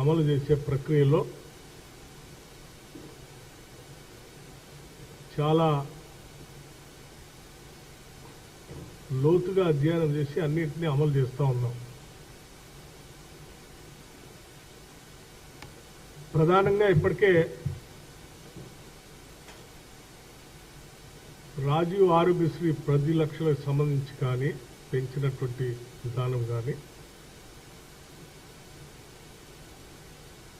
అమలు చేసే ప్రక్రియలో చాలా లోతుగా అధ్యయనం చేసి అన్నింటినీ అమలు చేస్తూ ఉన్నాం. ప్రధానంగా ఇప్పటికే రాజీవ్ ఆరోగ్యశ్రీ ప్రతి లక్షలకు సంబంధించి కానీ పెంచినటువంటి విధానం కానీ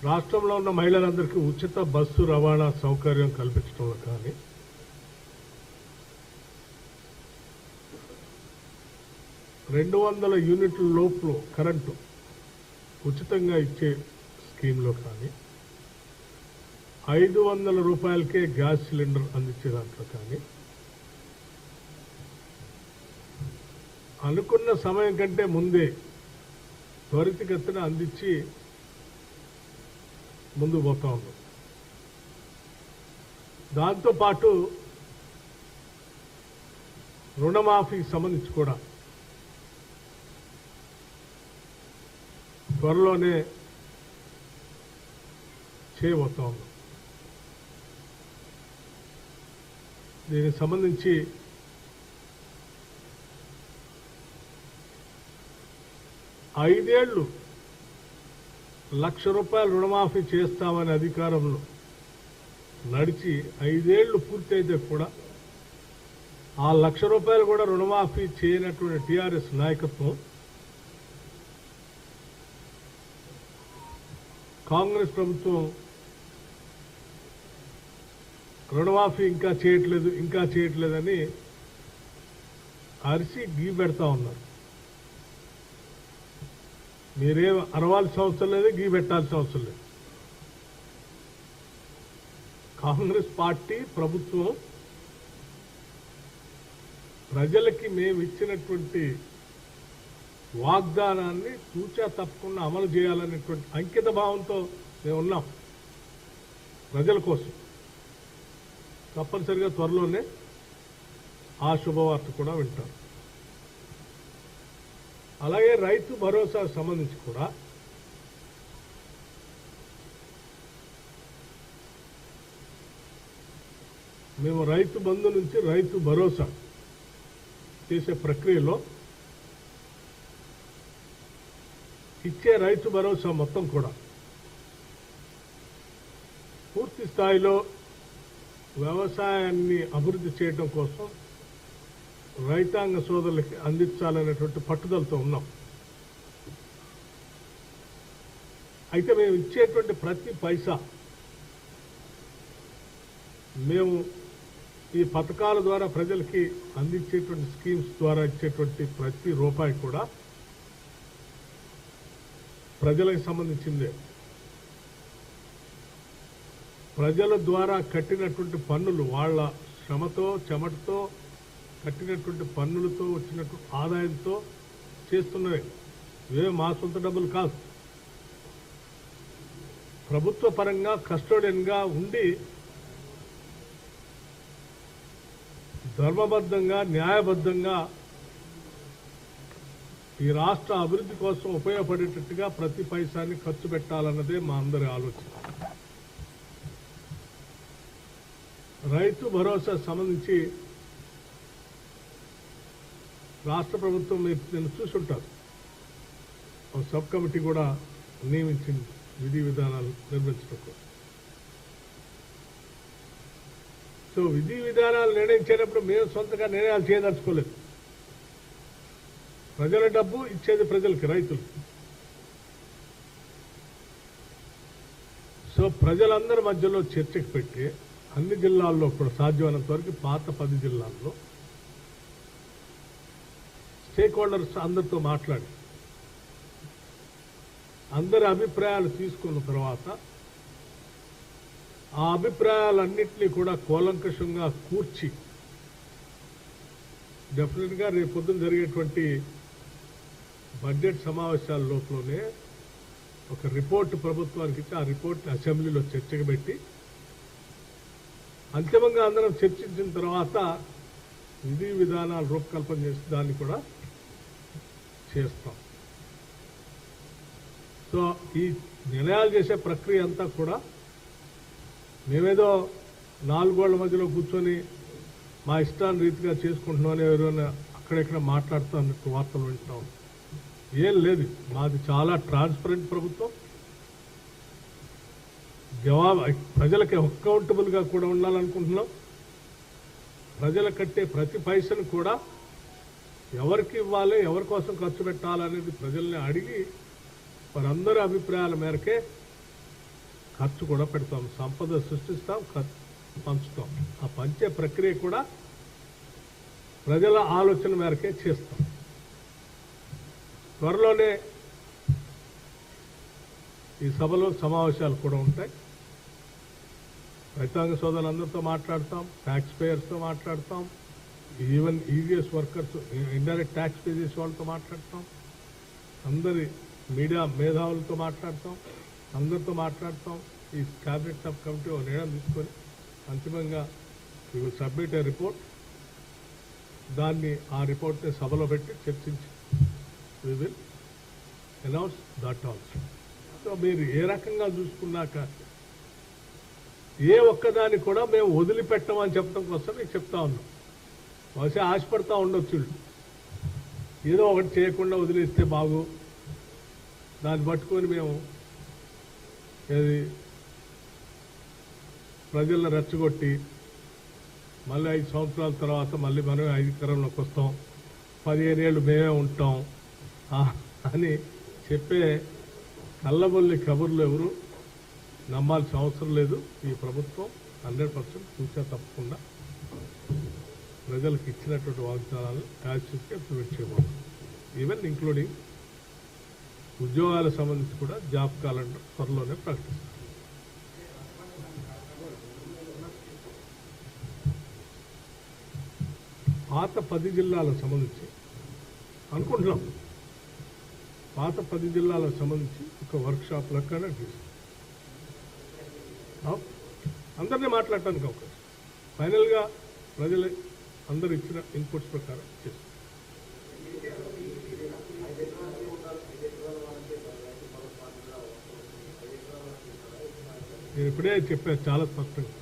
రాష్ట్రంలో ఉన్న మహిళలందరికీ ఉచిత బస్సు రవాణా సౌకర్యం కల్పించడంలో కానీ రెండు వందల యూనిట్ల లోపు కరెంటు ఉచితంగా ఇచ్చే స్కీమ్లో కానీ ఐదు వందల రూపాయలకే గ్యాస్ సిలిండర్ అందించే దాంట్లో కానీ అనుకున్న సమయం కంటే ముందే త్వరితగతిన అందించి ముందు పోతా ఉన్నాం దాంతోపాటు రుణమాఫీకి సంబంధించి కూడా త్వరలోనే చేయబోతా ఉన్నాం దీనికి సంబంధించి ఐదేళ్ళు లక్ష రూపాయలు రుణమాఫీ చేస్తామని అధికారంలో నడిచి ఐదేళ్ళు పూర్తయితే కూడా ఆ లక్ష రూపాయలు కూడా రుణమాఫీ చేయనటువంటి టీఆర్ఎస్ నాయకత్వం కాంగ్రెస్ ప్రభుత్వం రుణమాఫీ ఇంకా చేయట్లేదు ఇంకా చేయట్లేదని అరిసి గీ పెడతా ఉన్నారు. మీరేం అరవాల్సిన అవసరం లేదు గీ పెట్టాల్సిన అవసరం లేదు. కాంగ్రెస్ పార్టీ ప్రభుత్వం ప్రజలకి మేము ఇచ్చినటువంటి వాగ్దానాన్ని తూచా తప్పకుండా అమలు చేయాలనేటువంటి అంకిత భావంతో మేము ఉన్నాం ప్రజల కోసం. తప్పనిసరిగా త్వరలోనే ఆ శుభవార్త కూడా వింటారు అలాగే రైతు భరోసా సంబంధించి కూడా మేము రైతు బంధు నుంచి రైతు భరోసా చేసే ప్రక్రియలో ఇచ్చే రైతు భరోసా మొత్తం కూడా పూర్తి స్థాయిలో వ్యవసాయాన్ని అభివృద్ధి చేయడం కోసం రైతాంగ సోదరులకి అందించాలనేటువంటి పట్టుదలతో ఉన్నాం. అయితే మేము ఇచ్చేటువంటి ప్రతి పైసా మేము ఈ పథకాల ద్వారా ప్రజలకి అందించేటువంటి స్కీమ్స్ ద్వారా ఇచ్చేటువంటి ప్రతి రూపాయి కూడా ప్రజలకు సంబంధించిందే. ప్రజల ద్వారా కట్టినటువంటి పన్నులు వాళ్ళ శ్రమతో చెమటతో కట్టినటువంటి పన్నులతో వచ్చినట్టు ఆదాయంతో చేస్తున్నవి. ఇవే మా సొంత డబ్బులు కాదు. ప్రభుత్వ పరంగా కస్టోడియన్గా ఉండి ధర్మబద్ధంగా న్యాయబద్ధంగా ఈ రాష్ట్ర అభివృద్ధి కోసం ఉపయోగపడేటట్టుగా ప్రతి పైసాన్ని ఖర్చు పెట్టాలన్నదే మా అందరి ఆలోచన. రైతు భరోసా సంబంధించి రాష్ట్ర ప్రభుత్వం మీరు నేను చూసుంటారు ఒక సబ్ కమిటీ కూడా నియమించింది విధి విధానాలు నిర్మించడం కోసం సో విధి విధానాలు నిర్ణయించేటప్పుడు మేము సొంతగా నిర్ణయాలు చేయదలుచుకోలేదు. ప్రజల డబ్బు ఇచ్చేది ప్రజలకి రైతులు. సో ప్రజలందరి మధ్యలో చర్చకు పెట్టి అన్ని జిల్లాల్లో కూడా సాధ్యమైనంత వరకు పాత పది జిల్లాల్లో స్టేక్ హోల్డర్స్ అందరితో మాట్లాడి అందరి అభిప్రాయాలు తీసుకున్న తర్వాత ఆ అభిప్రాయాలన్నింటినీ కూడా కూలంకషంగా కూర్చి డెఫినెట్గా రేపు పొద్దున జరిగేటువంటి బడ్జెట్ సమావేశాల లోపలనే ఒక రిపోర్ట్ ప్రభుత్వానికి ఇచ్చి ఆ రిపోర్ట్ అసెంబ్లీలో చర్చకు పెట్టి అంతిమంగా అందరం చర్చించిన తర్వాత విధి విధానాలు రూపకల్పన చేసి దాన్ని కూడా చేస్తాం. సో ఈ నిర్ణయాలు చేసే ప్రక్రియ అంతా కూడా మేమేదో నాలుగోళ్ళ మధ్యలో కూర్చొని మా ఇష్టాన్ని రీతిగా చేసుకుంటున్నాం అని ఎవరైనా అక్కడెక్కడ మాట్లాడుతున్నట్టు వార్తలు వింటున్నాం ఏం లేదు. మాది చాలా ట్రాన్స్పరెంట్ ప్రభుత్వం. జవాబు ప్రజలకి అకౌంటబుల్గా కూడా ఉండాలనుకుంటున్నాం. ప్రజల కట్టే ప్రతి పైసను కూడా ఎవరికి ఇవ్వాలి ఎవరి కోసం ఖర్చు పెట్టాలనేది ప్రజల్ని అడిగి వారందరి అభిప్రాయాల మేరకే ఖర్చు కూడా పెడతాం సంపద సృష్టిస్తాం ఖర్చు పంచుతాం. ఆ పంచే ప్రక్రియ కూడా ప్రజల ఆలోచన మేరకే చేస్తాం. త్వరలోనే ఈ సభలో సమావేశాలు కూడా ఉంటాయి. రైతాంగ సోదరులందరితో మాట్లాడతాం ట్యాక్స్ పేయర్స్తో మాట్లాడతాం. Even EVS workers indirect tax pay చేసే వాళ్ళతో మాట్లాడతాం. అందరి మీడియా మేధావులతో మాట్లాడతాం. అందరితో మాట్లాడతాం. ఈ క్యాబినెట్ సబ్ కమిటీ ఒక నిర్ణయం తీసుకొని అంతిమంగా you will submit a report దాన్ని ఆ రిపోర్ట్ని సభలో పెట్టి చర్చించి we will announce that also so మీరు ఏ రకంగా చూసుకున్నాక ఏ ఒక్కదాన్ని కూడా మేము వదిలిపెట్టమని చెప్పడం కోసం మీకు చెప్తా ఉన్నాం. బహుశా ఆశపడతా ఉండొచ్చు. ఏదో ఒకటి చేయకుండా వదిలేస్తే బాగు. దాన్ని పట్టుకొని మేము ఏది ప్రజలను రెచ్చగొట్టి మళ్ళీ ఐదు సంవత్సరాల తర్వాత మళ్ళీ మనం అధికారంలోకి వస్తాం. పదిహేను ఏళ్ళు మేమే ఉంటాం. అని చెప్పే కళ్ళబొల్లి కబుర్లు ఎవరు నమ్మాల్సిన అవసరం లేదు. ఈ ప్రభుత్వం హండ్రెడ్ పర్సెంట్ చూసా తప్పకుండా ప్రజలకు ఇచ్చినటువంటి వాగ్దానాలు యాక్చువల్గా ఇంప్లిమెంట్ చేయబోతున్నాం ఈవెన్ ఇంక్లూడింగ్ ఉద్యోగాలకు సంబంధించి కూడా జాబ్ క్యాలెండర్ త్వరలోనే ప్రకటిస్తారు పాత పది జిల్లాలకు సంబంధించి అనుకుంటున్నాం. పాత పది జిల్లాలకు సంబంధించి ఒక వర్క్ షాప్ లెక్కనే అందరినీ మాట్లాడటానికి అవకాశం. ఫైనల్గా ప్రజలు అందరు ఇచ్చిన ఇన్పుట్స్ ప్రకారం చేస్తాం. నేను ఇప్పుడే చెప్పాను చాలా స్పష్టంగా.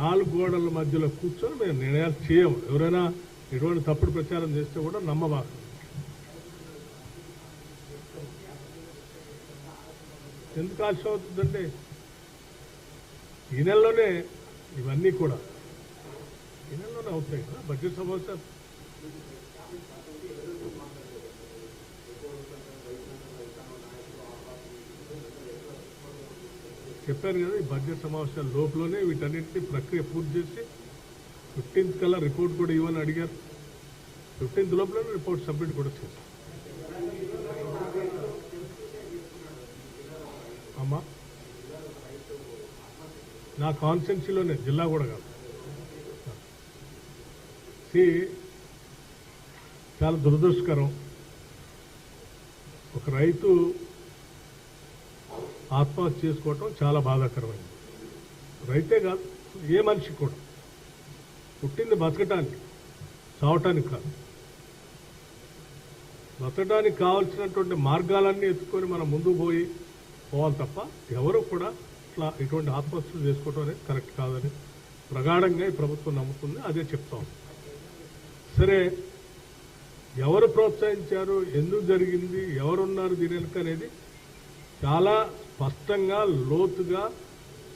నాలుగు గోడల మధ్యలో కూర్చొని మేము నిర్ణయాలు చేయము. ఎవరైనా ఎటువంటి తప్పుడు ప్రచారం చేస్తే కూడా నమ్మబాకు ఎందుకు ఆశ అవుతుందంటే ఈ నెలలోనే ఇవన్నీ కూడా అవుతాయి. కదా బడ్జెట్ సమావేశాలు చెప్పాను కదా ఈ బడ్జెట్ సమావేశాల లోపలనే వీటన్నింటినీ ప్రక్రియ పూర్తి చేసి ఫిఫ్టీన్త్ కల్లా రిపోర్ట్ కూడా ఇవ్వని అడిగారు. ఫిఫ్టీన్త్ లోపలనే రిపోర్ట్ సబ్మిట్ కూడా చేశారు. అమ్మా నా కాన్స్టెన్సీలోనే జిల్లా కూడా కాదు. See, చాలా దురదృష్టకరం. ఒక రైతు ఆత్మహత్య చేసుకోవటం చాలా బాధాకరమైంది. రైతే కాదు ఏ మనిషి కూడా. పుట్టింది బతకటానికి చావటానికి కాదు. బతకడానికి కావాల్సినటువంటి మార్గాలన్నీ ఎత్తుకొని మనం ముందుకు పోయి పోవాలి తప్ప ఎవరు కూడా ఇట్లా ఇటువంటి ఆత్మహత్యలు చేసుకోవటం అనేది కరెక్ట్ కాదని ప్రగాఢంగా ఈ ప్రభుత్వం నమ్ముతుంది. అదే చెప్తాం సరే ఎవరు ప్రోత్సహించారు ఎందుకు జరిగింది ఎవరున్నారు దీని వెనుక అనేది చాలా స్పష్టంగా లోతుగా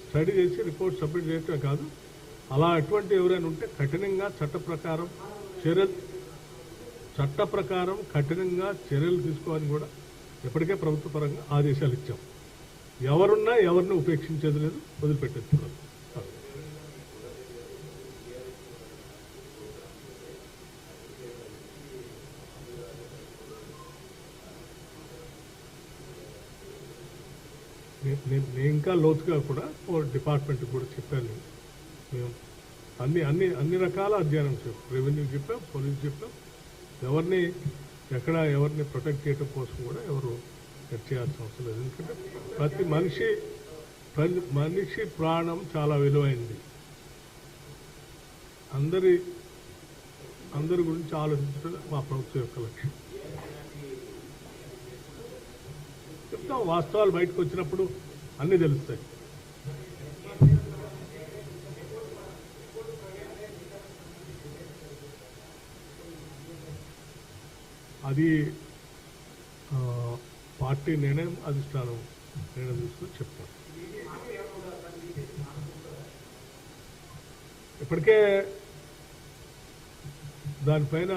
స్టడీ చేసి రిపోర్ట్ సబ్మిట్ చేయటమే కాదు అలా అటువంటి ఎవరైనా ఉంటే కఠినంగా చట్ట ప్రకారం చర్యలు చట్ట ప్రకారం కఠినంగా చర్యలు తీసుకోవాలని కూడా ఇప్పటికే ప్రభుత్వ పరంగా ఆదేశాలు ఇచ్చాం. ఎవరున్నా ఎవరిని ఉపేక్షించేది లేదు వదిలిపెట్టేది నేను నేను ఇంకా లోతుగా కూడా ఓ డిపార్ట్మెంట్ కూడా చెప్పాను. నేను. మేము అన్ని అన్ని అన్ని రకాల అధ్యయనం చెప్పాం రెవెన్యూ చెప్పాం పోలీస్ చెప్పాం. ఎవరిని ఎక్కడ ఎవరిని ప్రొటెక్ట్ చేయడం కోసం కూడా ఎవరు చేయాల్సిన అవసరం లేదు. ఎందుకంటే ప్రతి మనిషి ప్రతి మనిషి ప్రాణం చాలా విలువైంది. అందరి అందరి గురించి ఆలోచించడం మా ప్రభుత్వం యొక్క లక్ష్యం. చూస్తాం వాస్తవాలు బయటకు వచ్చినప్పుడు అన్నీ తెలుస్తాయి. అది పార్టీ నిర్ణయం అధిష్టానం నిర్ణయం తీసుకుని చెప్తాను. ఇప్పటికే దానిపైన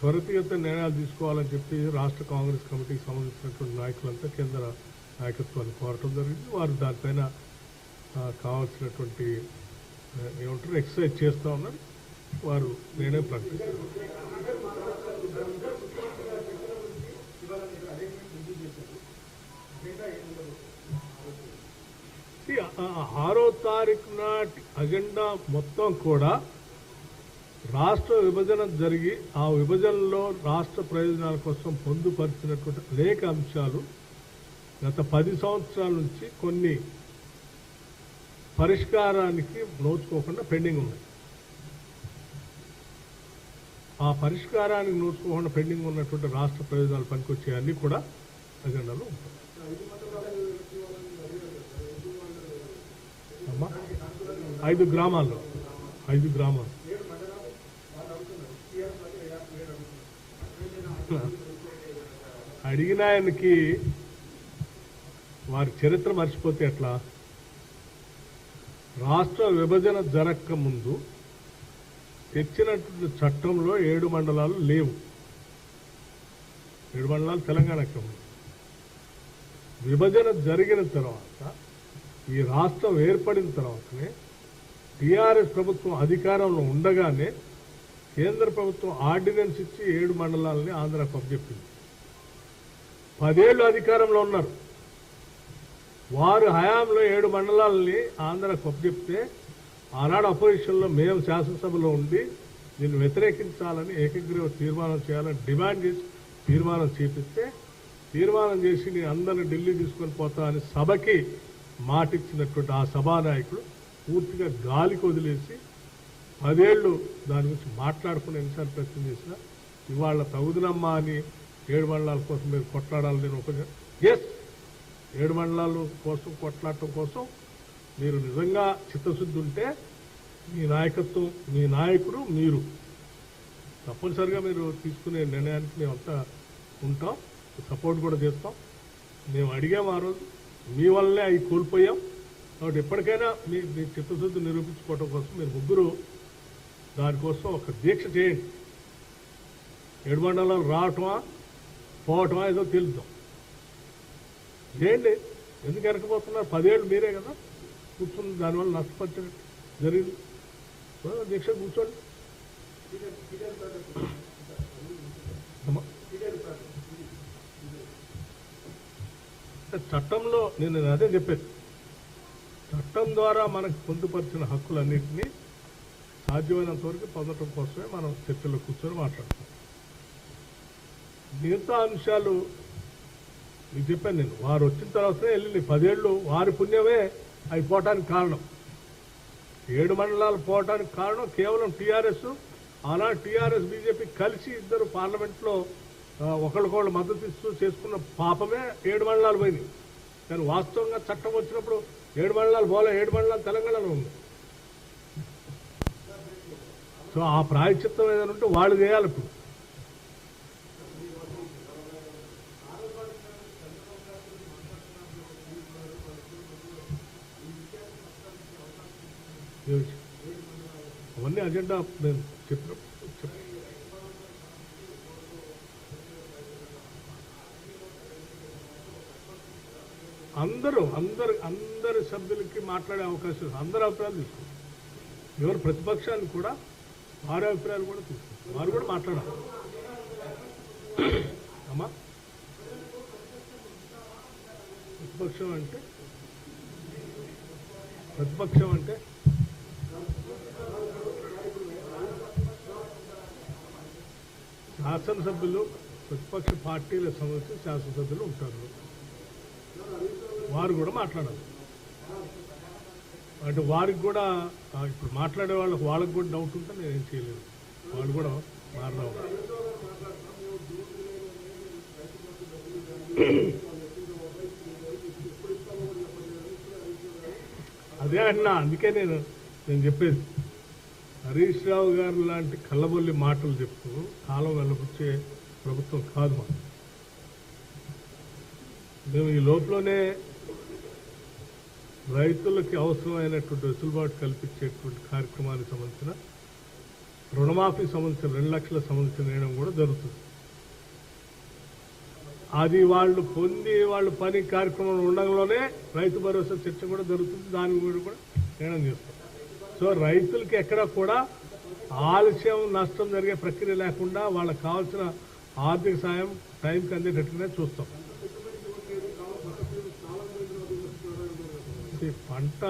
త్వరితగత నిర్ణయాలు తీసుకోవాలని చెప్పి రాష్ట్ర కాంగ్రెస్ కమిటీకి సంబంధించినటువంటి నాయకులంతా కేంద్ర నాయకత్వాన్ని కోరటం జరిగింది. వారు దానిపైన కావాల్సినటువంటి ఏమంటారు ఎక్సర్సైజ్ చేస్తూ ఉన్నారు. వారు నేనే ప్రకటిస్తారు ఆరో తారీఖు నాటి అజెండా మొత్తం కూడా రాష్ట్ర విభజన జరిగి ఆ విభజనలో రాష్ట్ర ప్రయోజనాల కోసం పొందుపరిచినటువంటి అనేక అంశాలు గత పది సంవత్సరాల నుంచి కొన్ని పరిష్కారానికి నోచుకోకుండా పెండింగ్ ఉన్నాయి. ఆ పరిష్కారానికి నోచుకోకుండా పెండింగ్ ఉన్నటువంటి రాష్ట్ర ప్రయోజనాలు పనికొచ్చే అన్ని కూడా అజెండాలో ఉంటాయి. అమ్మా ఐదు గ్రామాల్లో ఐదు గ్రామాలు. అడిగిన ఆయనకి వారి చరిత్ర మర్చిపోతే ఎట్లా? రాష్ట్ర విభజన జరగక ముందు తెచ్చినటువంటి చట్టంలో ఏడు మండలాలు లేవు. ఏడు మండలాలు తెలంగాణకి ఉంది విభజన జరిగిన తర్వాత ఈ రాష్ట్రం ఏర్పడిన తర్వాతనే టీఆర్ఎస్ ప్రభుత్వం అధికారంలో ఉండగానే కేంద్ర ప్రభుత్వం ఆర్డినెన్స్ ఇచ్చి ఏడు మండలాలని ఆంధ్రాకు అప్పచెప్పింది పదేళ్ళు అధికారంలో ఉన్నారు. వారు హయాంలో ఏడు మండలాలని ఆంధ్రకు అప్పచెప్తే ఆనాడు అపోజిషన్లో మేము శాసనసభలో ఉండి దీన్ని వ్యతిరేకించాలని ఏకగ్రీవ తీర్మానం చేయాలని డిమాండ్ చేసి తీర్మానం చేపిస్తే తీర్మానం చేసి నేను అందరిని ఢిల్లీ తీసుకొని పోతా అని సభకి మాటిచ్చినటువంటి ఆ సభానాయకుడు పూర్తిగా గాలికి వదిలేసి పదేళ్ళు దాని గురించి మాట్లాడుకుని ఎన్నిసార్లు ప్రయత్నం చేసినా ఇవాళ తగుదనమ్మా అని ఏడు మండలాల కోసం మీరు కొట్లాడాలి నేను ఒక ఎస్ ఏడు మండలాల కోసం కొట్లాడటం కోసం మీరు నిజంగా చిత్తశుద్ధి ఉంటే మీ నాయకత్వం మీ నాయకుడు మీరు. తప్పనిసరిగా మీరు తీసుకునే నిర్ణయానికి మేమంతా ఉంటాం. సపోర్ట్ కూడా చేస్తాం. మేము అడిగాం ఆ రోజు మీ వల్లనే అవి కోల్పోయాం. కాబట్టి ఎప్పటికైనా మీ మీ చిత్తశుద్ధి నిరూపించుకోవడం కోసం మీరు ముగ్గురు దానికోసం ఒక దీక్ష చేయండి. ఏడు మండలాలు రావటమా పోవటమా ఏదో తెలుద్దాం. చేయండి. ఎందుకు వెనకపోతున్నారు? పదేళ్ళు మీరే కదా. కూర్చుని దానివల్ల నష్టపరిచినట్టు జరిగింది. దీక్ష కూర్చోండి. చట్టంలో నేను అదే చెప్పేది. చట్టం ద్వారా మనకు పొందుపరిచిన హక్కులన్నింటినీ సాధ్యమైనంత వరకు పొందటం కోసమే మనం చర్చలో కూర్చొని మాట్లాడతాం మిగతా అంశాలు మీకు చెప్పాను నేను. వారు వచ్చిన తర్వాతనే వెళ్ళింది. పదేళ్ళు వారి పుణ్యమే అవి పోవటానికి కారణం. ఏడు మండలాలు పోవటానికి కారణం కేవలం టీఆర్ఎస్. అలా టీఆర్ఎస్ బీజేపీ కలిసి ఇద్దరు పార్లమెంట్లో ఒకరికొకళ్ళు ఒకళ్ళకొకళ్ళు మద్దతు ఇస్తూ చేసుకున్న పాపమే ఏడు మండలాలు పోయినాయి. కానీ వాస్తవంగా చట్టం వచ్చినప్పుడు ఏడు మండలాలు పోలే. ఏడు మండలాలు తెలంగాణలో ఉంది. సో ఆ ప్రాయశ్చిత్తం ఏదైనా ఉంటే వాళ్ళు చేయాలి ఇప్పుడు. అవన్నీ అజెండా నేను చెప్పిన అందరూ అందరు అందరి సభ్యులకి మాట్లాడే అవకాశం అందరు అభిప్రాయాలు తీసుకుంటారు ఎవరు ప్రతిపక్షాన్ని కూడా వారి అభిప్రాయాలు కూడా తీసుకుంటారు. వారు కూడా మాట్లాడాలి. అమ్మా? ప్రతిపక్షం అంటే? ప్రతిపక్షం అంటే? శాసనసభ్యులు ప్రతిపక్ష పార్టీల సంబంధించి శాసనసభ్యులు ఉంటారు. వారు కూడా మాట్లాడాలి. అంటే వారికి కూడా ఇప్పుడు మాట్లాడే వాళ్ళకి వాళ్ళకి కూడా డౌట్ ఉంటే నేను ఏం చేయలేదు. వాళ్ళు కూడా మారడం అదే అన్నా అందుకే నేను నేను చెప్పేది. హరీష్ రావు గారు లాంటి కళ్ళబొల్లి మాటలు చెప్తూ కాలం వెళ్ళబుచ్చే ప్రభుత్వం కాదు మాకు. మేము ఈ లోపలనే రైతులకి అవసరమైనటువంటి వెసులుబాటు కల్పించేటువంటి కార్యక్రమానికి సంబంధించిన రుణమాఫీ సంబంధించిన రెండు లక్షల సంబంధించిన నిర్ణయం కూడా జరుగుతుంది. అది వాళ్ళు పొంది వాళ్ళు పని కార్యక్రమం ఉండడంలోనే రైతు భరోసా చర్చ కూడా జరుగుతుంది. దాని గురించి కూడా నిర్ణయం చేస్తాం సో రైతులకి ఎక్కడ కూడా ఆలస్యం నష్టం జరిగే ప్రక్రియ లేకుండా వాళ్ళకి కావాల్సిన ఆర్థిక సాయం టైంకి అందేటట్టుగానే చూస్తాం. పంట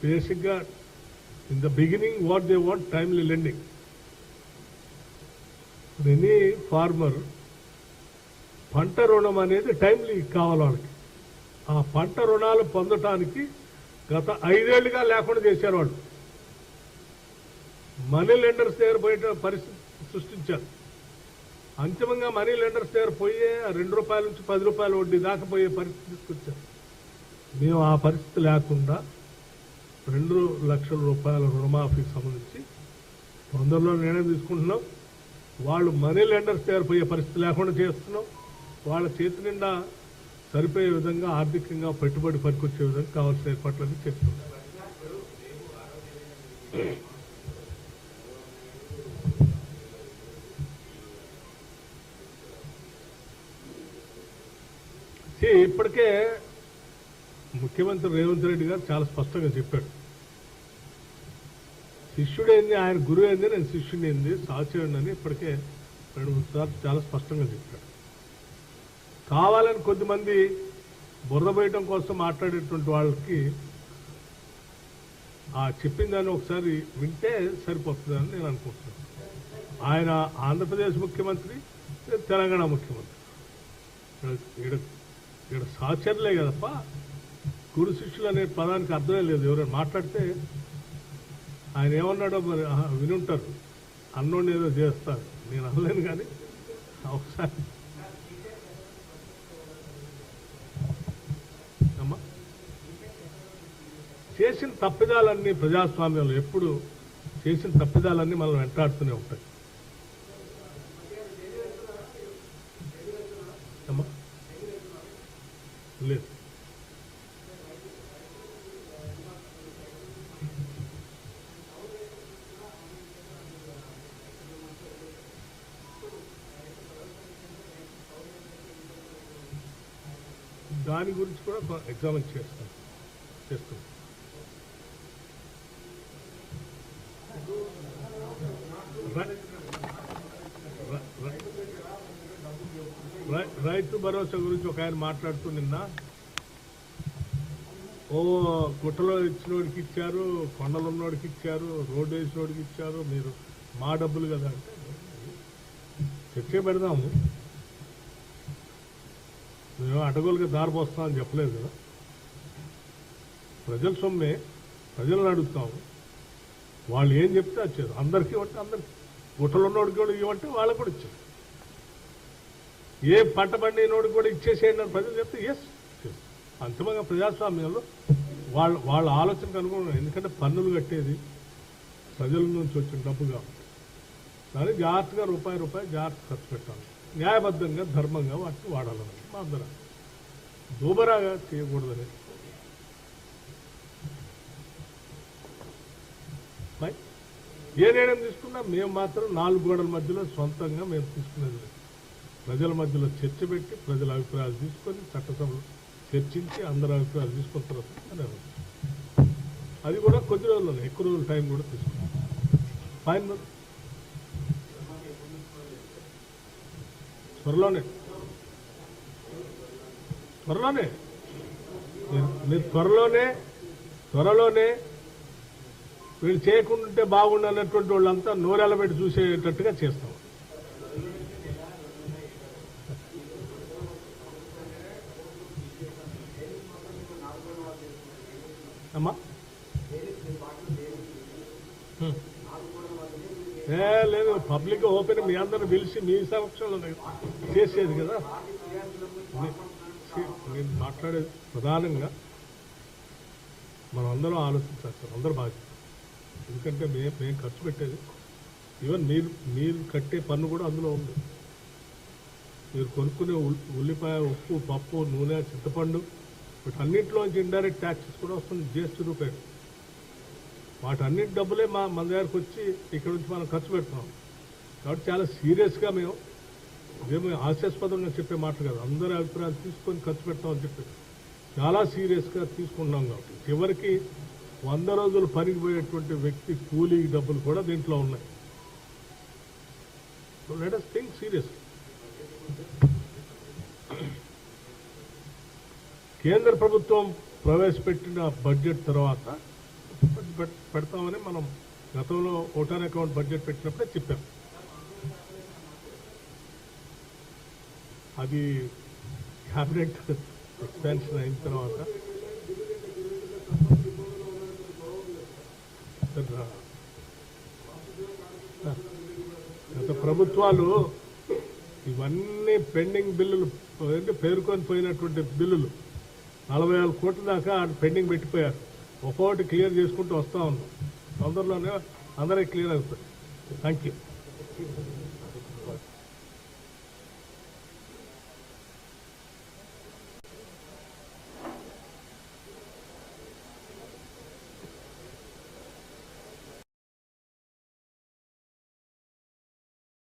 బేసిక్గా in the beginning what they want timely lending. Any farmer పంట రుణం అనేది టైమ్లీ కావాలి వాళ్ళకి. ఆ పంట రుణాలు పొందటానికి గత ఐదేళ్ళుగా లేకుండా చేశారు వాళ్ళు. మనీ లెండర్స్ దగ్గర పోయే పరిస్థితి సృష్టించారు. అంతిమంగా మనీ లెండర్స్ దగ్గర పోయే రెండు రూపాయల నుంచి పది రూపాయల వడ్డీ దాకా పోయే పరిస్థితి తీసుకొచ్చారు. మేము ఆ పరిస్థితి లేకుండా రెండు లక్షల రూపాయల రుణమాఫీకి సంబంధించి తొందరలో నిర్ణయం తీసుకుంటున్నాం. వాళ్ళు మనీ లెండర్స్ తయారుపోయే పరిస్థితి లేకుండా చేస్తున్నాం. వాళ్ళ చేతి నిండా సరిపోయే విధంగా ఆర్థికంగా పెట్టుబడి పనికొచ్చే విధంగా కావాల్సిన ఏర్పాట్లన్నీ చేస్తున్నాం. ఇప్పటికే ముఖ్యమంత్రి రేవంత్ రెడ్డి గారు చాలా స్పష్టంగా చెప్పాడు. శిష్యుడు ఏంది? ఆయన గురువు ఏంది? నేను శిష్యుడి ఏంది? సాచుడు అని ఇప్పటికే రెండు మూడు సార్లు చాలా స్పష్టంగా చెప్పాడు. కావాలని కొద్దిమంది బుర్ర వేయటం కోసం మాట్లాడేటువంటి వాళ్ళకి ఆ చెప్పిన దాన్ని ఒకసారి వింటే సరిపోతుందని నేను అనుకుంటున్నాను. ఆయన ఆంధ్రప్రదేశ్ ముఖ్యమంత్రి తెలంగాణ ముఖ్యమంత్రి. ఇక్కడ ఇక్కడ సాచర్లే కదప్ప. గురు శిష్యులు అనే పదానికి అర్థమే లేదు. ఎవరైనా మాట్లాడితే ఆయన ఏమన్నాడో మరి వినుంటారు. అన్నోడిని ఏదో చేస్తారు. నేను అనలేను కానీ ఒకసారి. అమ్మా. చేసిన తప్పిదాలన్నీ ప్రజాస్వామ్యంలో ఎప్పుడు చేసిన తప్పిదాలన్నీ మనం వెంటాడుతూనే ఉంటాయి. అమ్మా. లేదు. కూడా ఎగ్జామిన్ చేస్తాం. చేస్తాం. రైతు భరోసా గురించి ఒక ఆయన మాట్లాడుతూ నిన్న ఓ గుట్టలో ఇచ్చినోడికి ఇచ్చారు కొండలు ఉన్నోడికి ఇచ్చారు రోడ్డు వేసినోడికి ఇచ్చారు మీరు మా డబ్బులు కదా అంటే చర్చ పెడదాము. మేము అడగోలుగా దారి పోస్తామని చెప్పలేదు కదా. ప్రజల సొమ్మే ప్రజలను అడుగుతాము వాళ్ళు ఏం చెప్తే వచ్చారు అందరికీ ఇవ్వంటే అందరికి. గుట్టలు ఉన్నోడికి కూడా ఇవ్వంటే వాళ్ళకి కూడా ఇచ్చారు ఏ పంట పండినోడికి కూడా ఇచ్చేసేయండి అని ప్రజలు చెప్తే ఎస్ అంతిమంగా ప్రజాస్వామ్యంలో వాళ్ళ వాళ్ళ ఆలోచనకు అనుగుణం ఎందుకంటే పన్నులు కట్టేది ప్రజల నుంచి వచ్చిన డబ్బు కాబట్టి దాన్ని జాగ్రత్తగా రూపాయి రూపాయి జాగ్రత్త ఖర్చు పెట్టాలి. న్యాయబద్ధంగా ధర్మంగా వాటిని వాడాలని మా అందరం. దూబరాగా చేయకూడదని ఏ నిర్ణయం తీసుకున్నా మేము మాత్రం నాలుగు గోడల మధ్యలో సొంతంగా మేము తీసుకునేది లేదు. ప్రజల మధ్యలో చర్చ పెట్టి ప్రజల అభిప్రాయాలు తీసుకొని చట్టసభలు చర్చించి అందరి అభిప్రాయాలు తీసుకున్న తర్వాత అది కూడా కొద్ది రోజుల్లోనే ఎక్కువ రోజులు టైం కూడా తీసుకున్నాం. ఫైన్ త్వరలోనే. త్వరలోనే. మీరు- త్వరలోనే త్వరలోనే వీళ్ళు చేయకుంటే బాగుండు అన్నటువంటి వాళ్ళంతా నోరెలబెట్టి చూసేటట్టుగా చేస్తాం. అమ్మా హ్మ్. ఏ లేదు పబ్లిక్ ఓపెన్ మీ అందరిని పిలిచి మీ సమక్షంలో చేసేది కదా. నేను మాట్లాడేది ప్రధానంగా మనం అందరం ఆలోచించాలి సార్ అందరూ బాధ్యత ఎందుకంటే మేము మేము ఖర్చు పెట్టేది. ఈవెన్ మీరు మీరు కట్టే పన్ను కూడా అందులో ఉంది. మీరు కొనుక్కునే ఉల్లిపాయ ఉప్పు పప్పు నూనె చింతపండు వీటన్నింటిలోంచి ఇండైరెక్ట్ ట్యాక్సెస్ కూడా వస్తుంది జిఎస్టీ రూపాయలు వాటన్నిటి డబ్బులే మా మన దగ్గరకు వచ్చి ఇక్కడ నుంచి మనం ఖర్చు పెడుతున్నాం. కాబట్టి చాలా సీరియస్గా మేము ఇదేమో హాస్యాస్పదంగా చెప్పే మాట కాదు. అందరి అభిప్రాయాలు తీసుకొని ఖర్చు పెడతామని చెప్పి చాలా సీరియస్గా తీసుకుంటున్నాం కాబట్టి. చివరికి వంద రోజులు పనికి పోయేటువంటి వ్యక్తి కూలీ డబ్బులు కూడా దీంట్లో ఉన్నాయి. So let us think serious కేంద్ర ప్రభుత్వం ప్రవేశపెట్టిన బడ్జెట్ తర్వాత పెడతామని మనం గతంలో ఓటాన్ అకౌంట్ బడ్జెట్ పెట్టినప్పుడే చెప్పాం. అది క్యాబినెట్ ఎక్స్పాన్షన్ అయిన తర్వాత గత ప్రభుత్వాలు ఇవన్నీ పెండింగ్ బిల్లులు అంటే పేర్కొని పోయినటువంటి బిల్లులు. నలభై వేల కోట్ల దాకా పెండింగ్ పెట్టిపోయారు. ఒక్కొక్కటి క్లియర్ చేసుకుంటూ వస్తూ ఉన్నాం తొందరలోనే అందరికీ క్లియర్ అవుతుంది థ్యాంక్ యూ